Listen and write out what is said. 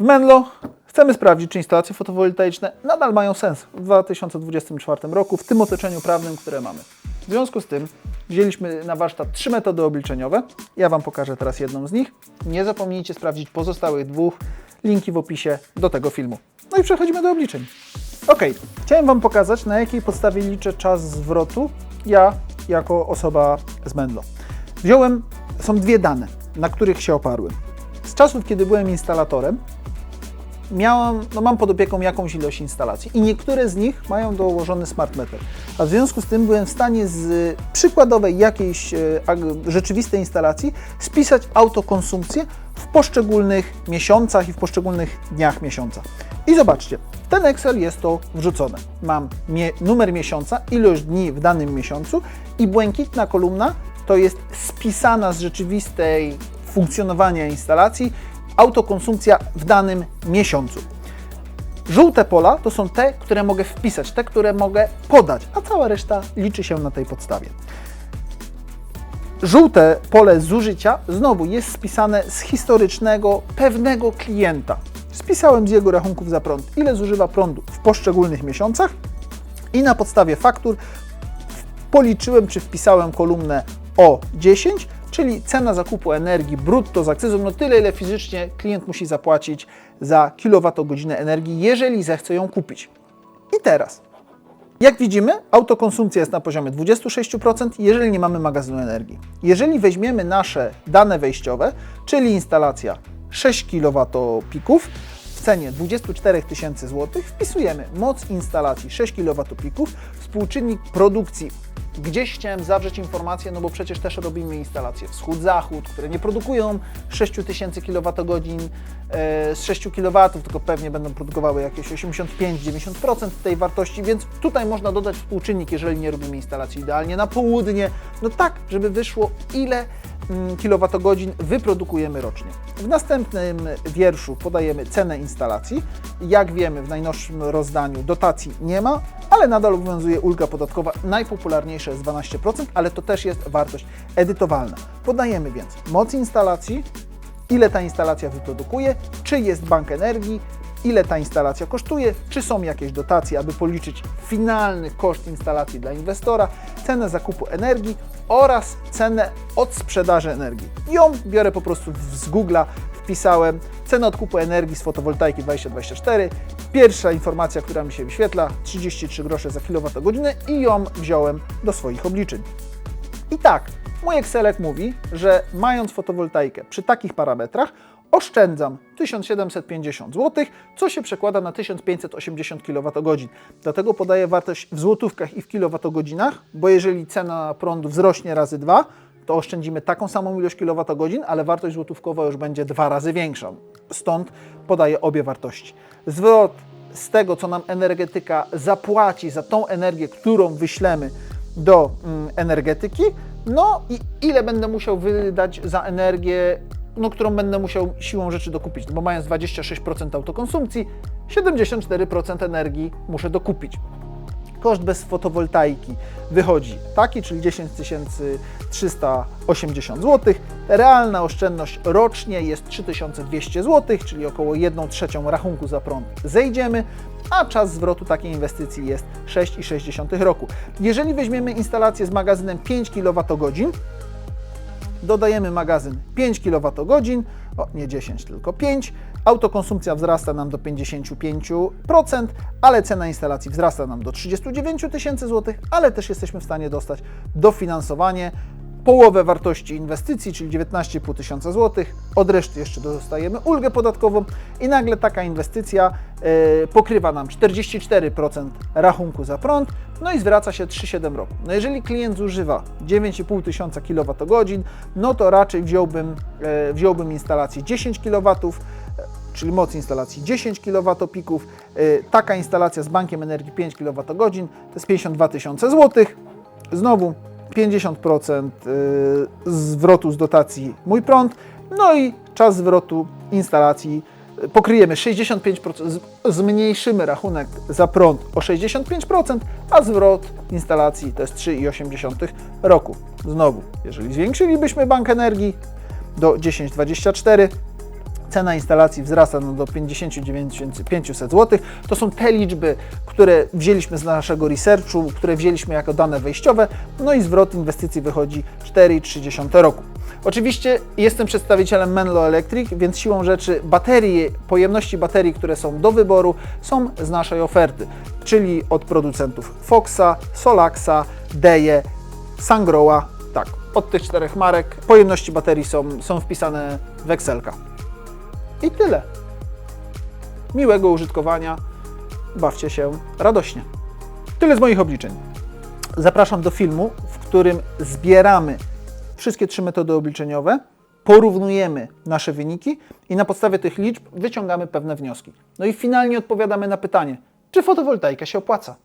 W Menlo chcemy sprawdzić, czy instalacje fotowoltaiczne nadal mają sens w 2024 roku w tym otoczeniu prawnym, które mamy. W związku z tym wzięliśmy na warsztat trzy metody obliczeniowe. Ja Wam pokażę teraz jedną z nich. Nie zapomnijcie sprawdzić pozostałych dwóch. Linki w opisie do tego filmu. No i przechodzimy do obliczeń. Ok, chciałem Wam pokazać, na jakiej podstawie liczę czas zwrotu ja jako osoba z Menlo. Wziąłem, są dwie dane, na których się oparłem. Z czasów, kiedy byłem instalatorem, miałam, no mam pod opieką jakąś ilość instalacji i niektóre z nich mają dołożony smart meter. A w związku z tym byłem w stanie z przykładowej jakiejś e, rzeczywistej instalacji spisać autokonsumpcję w poszczególnych miesiącach i w poszczególnych dniach miesiąca. I zobaczcie, ten Excel jest to wrzucone. Mam mie- numer miesiąca, ilość dni w danym miesiącu i błękitna kolumna to jest spisana z rzeczywistej funkcjonowania instalacji autokonsumpcja w danym miesiącu. Żółte pola to są te, które mogę wpisać, te, które mogę podać, a cała reszta liczy się na tej podstawie. Żółte pole zużycia znowu jest spisane z historycznego pewnego klienta. Spisałem z jego rachunków za prąd, ile zużywa prądu w poszczególnych miesiącach i na podstawie faktur policzyłem, czy wpisałem kolumnę O10, czyli cena zakupu energii brutto z akcyzą, no tyle, ile fizycznie klient musi zapłacić za kilowatogodzinę energii, jeżeli zechce ją kupić. I teraz, jak widzimy, autokonsumpcja jest na poziomie 26%, jeżeli nie mamy magazynu energii. Jeżeli weźmiemy nasze dane wejściowe, czyli instalacja 6 kWp w cenie 24 tysięcy złotych, wpisujemy moc instalacji 6 kWp, współczynnik produkcji. Gdzieś chciałem zawrzeć informację, no bo przecież też robimy instalacje wschód-zachód, które nie produkują 6000 kWh e, z 6 kW, tylko pewnie będą produkowały jakieś 85-90% tej wartości, więc tutaj można dodać współczynnik, jeżeli nie robimy instalacji idealnie na południe, no tak, żeby wyszło ile mm, kilowatogodzin wyprodukujemy rocznie. W następnym wierszu podajemy cenę instalacji. Jak wiemy, w najnowszym rozdaniu dotacji nie ma, ale nadal obowiązuje ulga podatkowa. Najpopularniejsza jest 12%, ale to też jest wartość edytowalna. Podajemy więc moc instalacji, ile ta instalacja wyprodukuje, czy jest bank energii, ile ta instalacja kosztuje, czy są jakieś dotacje, aby policzyć finalny koszt instalacji dla inwestora, cenę zakupu energii oraz cenę od sprzedaży energii. Ją biorę po prostu z Google'a, wpisałem cenę odkupu energii z fotowoltaiki 2024. Pierwsza informacja, która mi się wyświetla, 33 grosze za kilowatogodzinę i ją wziąłem do swoich obliczeń. I tak, mój Excelek mówi, że mając fotowoltaikę przy takich parametrach, oszczędzam 1750 zł, co się przekłada na 1580 kWh. Dlatego podaję wartość w złotówkach i w kilowatogodzinach, bo jeżeli cena prądu wzrośnie razy 2, to oszczędzimy taką samą ilość kilowatogodzin, ale wartość złotówkowa już będzie dwa razy większa. Stąd podaję obie wartości. Zwrot z tego, co nam energetyka zapłaci za tą energię, którą wyślemy do mm, energetyki, no i ile będę musiał wydać za energię, no, którą będę musiał siłą rzeczy dokupić, no bo mając 26% autokonsumpcji, 74% energii muszę dokupić. Koszt bez fotowoltaiki wychodzi taki, czyli 10 380 zł. Realna oszczędność rocznie jest 3200 zł, czyli około 1 trzecią rachunku za prąd zejdziemy, a czas zwrotu takiej inwestycji jest 6,6 roku. Jeżeli weźmiemy instalację z magazynem 5 kWh, dodajemy magazyn 5 kWh, o nie 10, tylko 5. Autokonsumpcja wzrasta nam do 55%, ale cena instalacji wzrasta nam do 39 tysięcy złotych, ale też jesteśmy w stanie dostać dofinansowanie połowę wartości inwestycji, czyli 19,5 tysiąca złotych. Od reszty jeszcze dostajemy ulgę podatkową i nagle taka inwestycja e, pokrywa nam 44% rachunku za prąd, no i zwraca się 3,7 roku. No jeżeli klient zużywa 9,5 tysiąca kWh, no to raczej wziąłbym, e, wziąłbym instalację 10 kW, czyli moc instalacji 10 kWp. E, Taka instalacja z bankiem energii 5 kWh to jest 52 tysiące złotych. Znowu 50% y, zwrotu z dotacji Mój Prąd, no i czas zwrotu instalacji pokryjemy 65%, z- zmniejszymy rachunek za prąd o 65%, a zwrot instalacji to jest 3,8 roku. Znowu, jeżeli zwiększylibyśmy bank energii do 10,24, cena instalacji wzrasta no, do 59 500 zł. To są te liczby, które wzięliśmy z naszego researchu, które wzięliśmy jako dane wejściowe, no i zwrot inwestycji wychodzi 4,3 roku. Oczywiście jestem przedstawicielem Menlo Electric, więc siłą rzeczy baterie, pojemności baterii, które są do wyboru, są z naszej oferty, czyli od producentów Foxa, Solaxa, Deje, Sangroa, tak, od tych czterech marek pojemności baterii są, są wpisane w Excelka. I tyle. Miłego użytkowania, bawcie się radośnie. Tyle z moich obliczeń. Zapraszam do filmu, w którym zbieramy wszystkie trzy metody obliczeniowe, porównujemy nasze wyniki i na podstawie tych liczb wyciągamy pewne wnioski. No i finalnie odpowiadamy na pytanie, czy fotowoltaika się opłaca.